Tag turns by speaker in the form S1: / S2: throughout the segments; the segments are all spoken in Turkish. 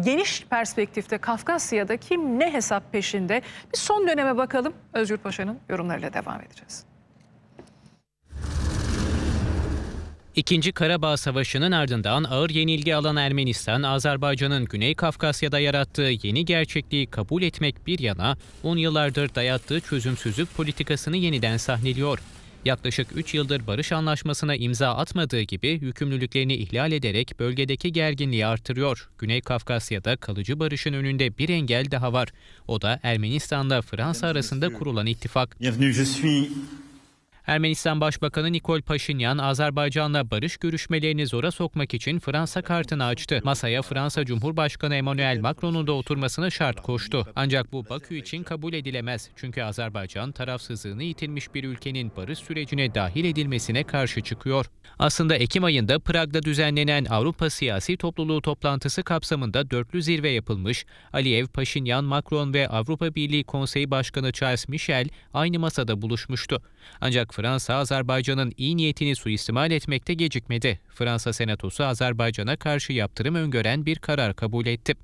S1: Geniş perspektifte Kafkasya'da kim ne hesap peşinde? Bir son döneme bakalım. Özgür Paşa'nın yorumlarıyla devam edeceğiz.
S2: İkinci Karabağ Savaşı'nın ardından ağır yenilgi alan Ermenistan, Azerbaycan'ın Güney Kafkasya'da yarattığı yeni gerçekliği kabul etmek bir yana, 10 yıllardır dayattığı çözümsüzlük politikasını yeniden sahneliyor. Yaklaşık 3 yıldır barış anlaşmasına imza atmadığı gibi yükümlülüklerini ihlal ederek bölgedeki gerginliği artırıyor. Güney Kafkasya'da kalıcı barışın önünde bir engel daha var. O da Ermenistan'la Fransa arasında kurulan ittifak. Ermenistan Başbakanı Nikol Paşinyan, Azerbaycan'la barış görüşmelerini zora sokmak için Fransa kartını açtı. Masaya Fransa Cumhurbaşkanı Emmanuel Macron'un da oturmasını şart koştu. Ancak bu Bakü için kabul edilemez. Çünkü Azerbaycan tarafsızlığını yitirmiş bir ülkenin barış sürecine dahil edilmesine karşı çıkıyor. Aslında Ekim ayında Prag'da düzenlenen Avrupa Siyasi Topluluğu toplantısı kapsamında dörtlü zirve yapılmış. Aliyev, Paşinyan, Macron ve Avrupa Birliği Konseyi Başkanı Charles Michel aynı masada buluşmuştu. Ancak Fransa, Azerbaycan'ın iyi niyetini suistimal etmekte gecikmedi. Fransa Senatosu Azerbaycan'a karşı yaptırım öngören bir karar kabul etti.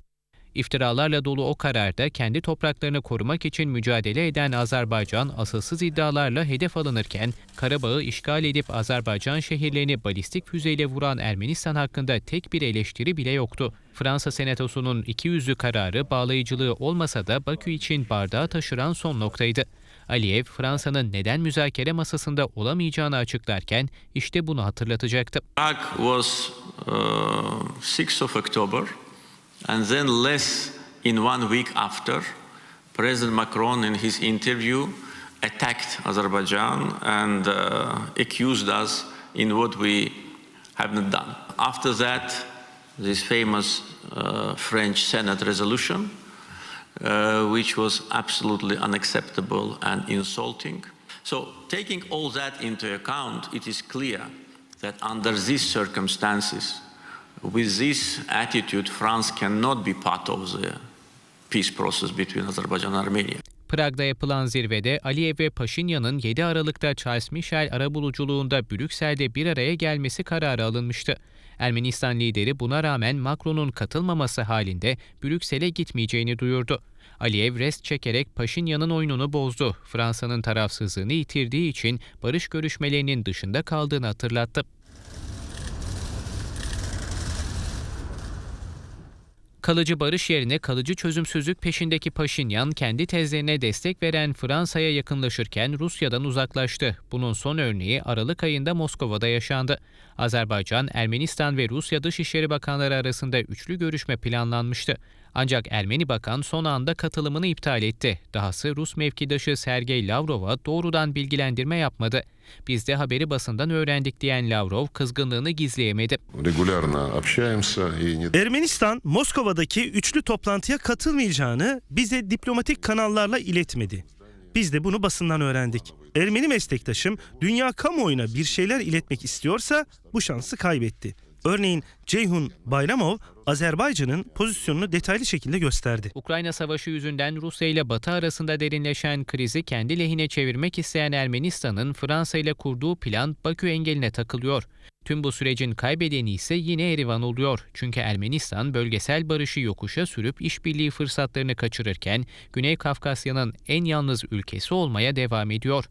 S2: İftiralarla dolu o kararda kendi topraklarını korumak için mücadele eden Azerbaycan asılsız iddialarla hedef alınırken Karabağ'ı işgal edip Azerbaycan şehirlerini balistik füzeyle vuran Ermenistan hakkında tek bir eleştiri bile yoktu. Fransa Senatosu'nun iki yüzlü kararı bağlayıcılığı olmasa da Bakü için bardağı taşıran son noktaydı. Aliyev, Fransa'nın neden müzakere masasında olamayacağını açıklarken işte bunu hatırlatacaktı.
S3: Prague was uh, 6th of October, and then less in one week after, President Macron, in his interview, attacked Azerbaijan and uh, accused us in what we have not done. After that, this famous uh, French Senate resolution, uh, which was absolutely unacceptable and insulting. So, taking all that into account, it is clear that under these circumstances, with this attitude, France cannot be part of the peace process between Azerbaijan and Armenia.
S2: Prag'da yapılan zirvede Aliyev ve Paşinyan'ın 7 Aralık'ta Charles Michel arabuluculuğunda Brüksel'de bir araya gelmesi kararı alınmıştı. Ermenistan lideri buna rağmen Macron'un katılmaması halinde Brüksel'e gitmeyeceğini duyurdu. Aliyev rest çekerek Paşinyan'ın oyununu bozdu. Fransa'nın tarafsızlığını yitirdiği için barış görüşmelerinin dışında kaldığını hatırlattı. Kalıcı barış yerine kalıcı çözümsüzlük peşindeki Paşinyan kendi tezlerine destek veren Fransa'ya yakınlaşırken Rusya'dan uzaklaştı. Bunun son örneği Aralık ayında Moskova'da yaşandı. Azerbaycan, Ermenistan ve Rusya Dışişleri Bakanları arasında üçlü görüşme planlanmıştı. Ancak Ermeni bakan son anda katılımını iptal etti. Dahası Rus mevkidaşı Sergey Lavrov'a doğrudan bilgilendirme yapmadı. Biz de haberi basından öğrendik diyen Lavrov kızgınlığını gizleyemedi.
S4: Ermenistan Moskova'daki üçlü toplantıya katılmayacağını bize diplomatik kanallarla iletmedi. Biz de bunu basından öğrendik. Ermeni meslektaşım dünya kamuoyuna bir şeyler iletmek istiyorsa bu şansı kaybetti. Örneğin Ceyhun Bayramov Azerbaycan'ın pozisyonunu detaylı şekilde gösterdi.
S2: Ukrayna Savaşı yüzünden Rusya ile Batı arasında derinleşen krizi kendi lehine çevirmek isteyen Ermenistan'ın Fransa ile kurduğu plan Bakü engeline takılıyor. Tüm bu sürecin kaybedeni ise yine Erivan oluyor. Çünkü Ermenistan bölgesel barışı yokuşa sürüp işbirliği fırsatlarını kaçırırken Güney Kafkasya'nın en yalnız ülkesi olmaya devam ediyor.